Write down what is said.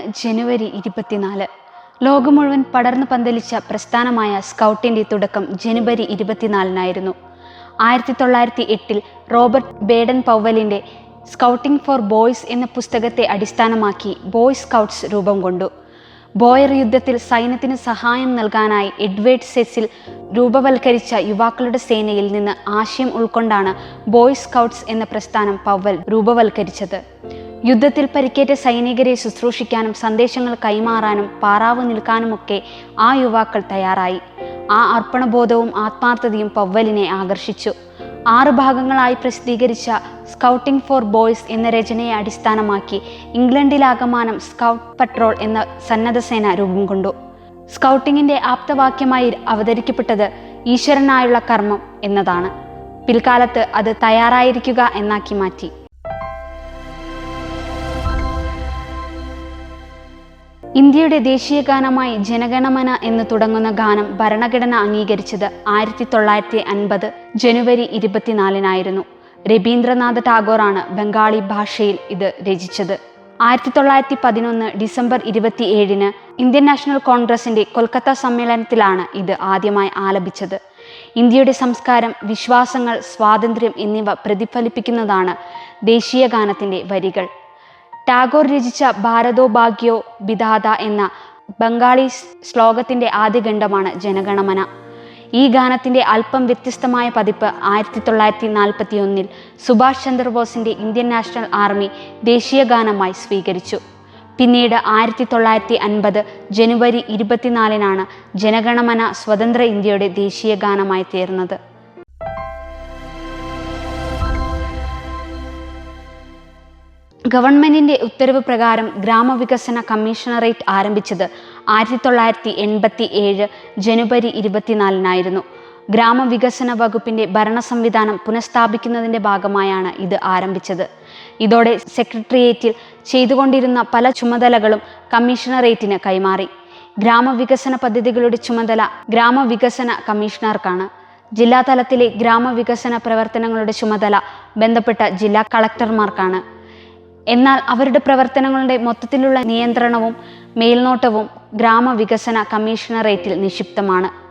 ജനുവരി ഇരുപത്തിനാല്. ലോകം മുഴുവൻ പടർന്നു പന്തലിച്ച പ്രസ്ഥാനമായ സ്കൗട്ടിന്റെ തുടക്കം ജനുവരി ഇരുപത്തിനാലിനായിരുന്നു. ആയിരത്തി തൊള്ളായിരത്തി എട്ടിൽ റോബർട്ട് ബേഡൻ പൗവലിന്റെ സ്കൗട്ടിംഗ് ഫോർ ബോയ്സ് എന്ന പുസ്തകത്തെ അടിസ്ഥാനമാക്കി ബോയ് സ്കൗട്ട്സ് രൂപം കൊണ്ടു. ബോയർ യുദ്ധത്തിൽ സൈന്യത്തിന് സഹായം നൽകാനായി എഡ്വേർഡ് സെസിൽ രൂപവൽക്കരിച്ച യുവാക്കളുടെ സേനയിൽ നിന്ന് ആശയം ഉൾക്കൊണ്ടാണ് ബോയ് സ്കൗട്ട്സ് എന്ന പ്രസ്ഥാനം പവൽ രൂപവൽക്കരിച്ചത്. യുദ്ധത്തിൽ പരിക്കേറ്റ സൈനികരെ ശുശ്രൂഷിക്കാനും സന്ദേശങ്ങൾ കൈമാറാനും പാറാവ് നിൽക്കാനുമൊക്കെ ആ യുവാക്കൾ തയ്യാറായി. ആ അർപ്പണബോധവും ആത്മാർത്ഥതയും പവ്വലിനെ ആകർഷിച്ചു. ആറ് ഭാഗങ്ങളായി പ്രസിദ്ധീകരിച്ച സ്കൗട്ടിംഗ് ഫോർ ബോയ്സ് എന്ന രചനയെ അടിസ്ഥാനമാക്കി ഇംഗ്ലണ്ടിലാകമാനം സ്കൗട്ട് പട്രോൾ എന്ന സന്നദ്ധസേന രൂപം കൊണ്ടു. സ്കൗട്ടിങ്ങിന്റെ ആപ്തവാക്യമായി അവതരിക്കപ്പെട്ടത് ഈശ്വരനായുള്ള കർമ്മം എന്നതാണ്. പിൽക്കാലത്ത് അത് തയ്യാറായിരിക്കുക എന്നാക്കി മാറ്റി. ഇന്ത്യയുടെ ദേശീയ ഗാനമായി ജനഗണമന എന്ന് തുടങ്ങുന്ന ഗാനം ഭരണഘടന അംഗീകരിച്ചത് ആയിരത്തി തൊള്ളായിരത്തി അൻപത് ജനുവരി ഇരുപത്തിനാലിനായിരുന്നു. രവീന്ദ്രനാഥ ടാഗോറാണ് ബംഗാളി ഭാഷയിൽ ഇത് രചിച്ചത്. ആയിരത്തി തൊള്ളായിരത്തി പതിനൊന്ന് ഡിസംബർ ഇരുപത്തി ഏഴിന് ഇന്ത്യൻ നാഷണൽ കോൺഗ്രസിന്റെ കൊൽക്കത്ത സമ്മേളനത്തിലാണ് ഇത് ആദ്യമായി ആലപിച്ചത്. ഇന്ത്യയുടെ സംസ്കാരം വിശ്വാസങ്ങൾ സ്വാതന്ത്ര്യം എന്നിവ പ്രതിഫലിപ്പിക്കുന്നതാണ് ദേശീയ ഗാനത്തിന്റെ വരികൾ. ടാഗോർ രചിച്ച ഭാരതോ ഭാഗ്യോ വിധാത എന്ന ബംഗാളി ശ്ലോകത്തിന്റെ ആദ്യ ഖണ്ഡമാണ് ജനഗണമന. ഈ ഗാനത്തിന്റെ അല്പം വ്യത്യസ്തമായ പതിപ്പ് ആയിരത്തി തൊള്ളായിരത്തി നാൽപ്പത്തി ഒന്നിൽ സുഭാഷ് ചന്ദ്രബോസിന്റെ ഇന്ത്യൻ നാഷണൽ ആർമി ദേശീയ ഗാനമായി സ്വീകരിച്ചു. പിന്നീട് ആയിരത്തി തൊള്ളായിരത്തി അൻപത് ജനുവരി ഇരുപത്തിനാലിനാണ് ജനഗണമന സ്വതന്ത്ര ഇന്ത്യയുടെ ദേശീയ ഗാനമായി തീർന്നത്. ഗവൺമെന്റിന്റെ ഉത്തരവ് പ്രകാരം ഗ്രാമവികസന കമ്മീഷണറേറ്റ് ആരംഭിച്ചത് ആയിരത്തി തൊള്ളായിരത്തി എൺപത്തി ഏഴ് ജനുവരി ഇരുപത്തിനാലിനായിരുന്നു. ഗ്രാമവികസന വകുപ്പിന്റെ ഭരണ സംവിധാനം പുനഃസ്ഥാപിക്കുന്നതിന്റെ ഭാഗമായാണ് ഇത് ആരംഭിച്ചത്. ഇതോടെ സെക്രട്ടേറിയറ്റിൽ ചെയ്തുകൊണ്ടിരുന്ന പല ചുമതലകളും കമ്മീഷണറേറ്റിന് കൈമാറി. ഗ്രാമവികസന പദ്ധതികളുടെ ചുമതല ഗ്രാമവികസന കമ്മീഷണർക്കാണ്. ജില്ലാതലത്തിലെ ഗ്രാമവികസന പ്രവർത്തനങ്ങളുടെ ചുമതല ബന്ധപ്പെട്ട ജില്ലാ കളക്ടർമാർക്കാണ്. എന്നാൽ അവരുടെ പ്രവർത്തനങ്ങളുടെ മൊത്തത്തിലുള്ള നിയന്ത്രണവും മേൽനോട്ടവും ഗ്രാമവികസന കമ്മീഷണറേറ്റിൽ നിക്ഷിപ്തമാണ്.